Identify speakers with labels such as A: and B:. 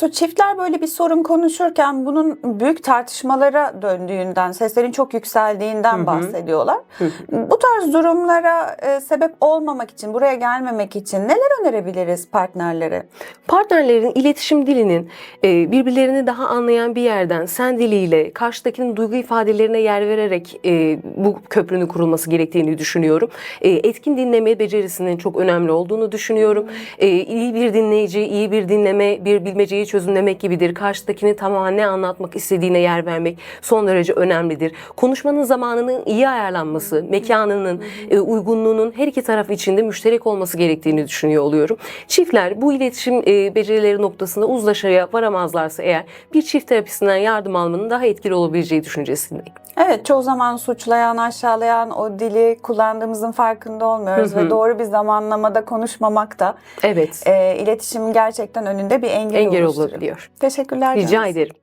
A: Cansu çiftler böyle bir sorun konuşurken bunun büyük tartışmalara döndüğünden, seslerin çok yükseldiğinden bahsediyorlar. Bu tarz durumlara e, sebep olmamak için, buraya gelmemek için neler önerebiliriz partnerlere?
B: Partnerlerin iletişim dilinin e, birbirlerini daha anlayan bir yerden sen diliyle karşıdakinin duygu ifadelerine yer vererek e, bu köprünün kurulması gerektiğini düşünüyorum. E, etkin dinleme becerisinin çok önemli olduğunu düşünüyorum. E, iyi bir dinleyici, iyi bir dinleme, bir bilmeceyi çözümlemek gibidir. Karşıdakini tamamen ne anlatmak istediğine yer vermek son derece önemlidir. Konuşmanın zamanının iyi ayarlanması, mekanının e, uygunluğunun her iki taraf içinde müşterek olması gerektiğini düşünüyor oluyorum. Çiftler bu iletişim e, becerileri noktasında uzlaşıya varamazlarsa eğer bir çift terapisinden yardım almanın daha etkili olabileceği düşüncesindeyim.
A: Evet çoğu zaman suçlayan, aşağılayan o dili kullandığımızın farkında olmuyoruz ve doğru bir zamanlamada konuşmamak da
B: Evet.
A: e, iletişimin gerçekten önünde bir engel,
B: Engel olabiliyor.
A: Teşekkürler
B: Rica
A: Cansu.
B: ederim.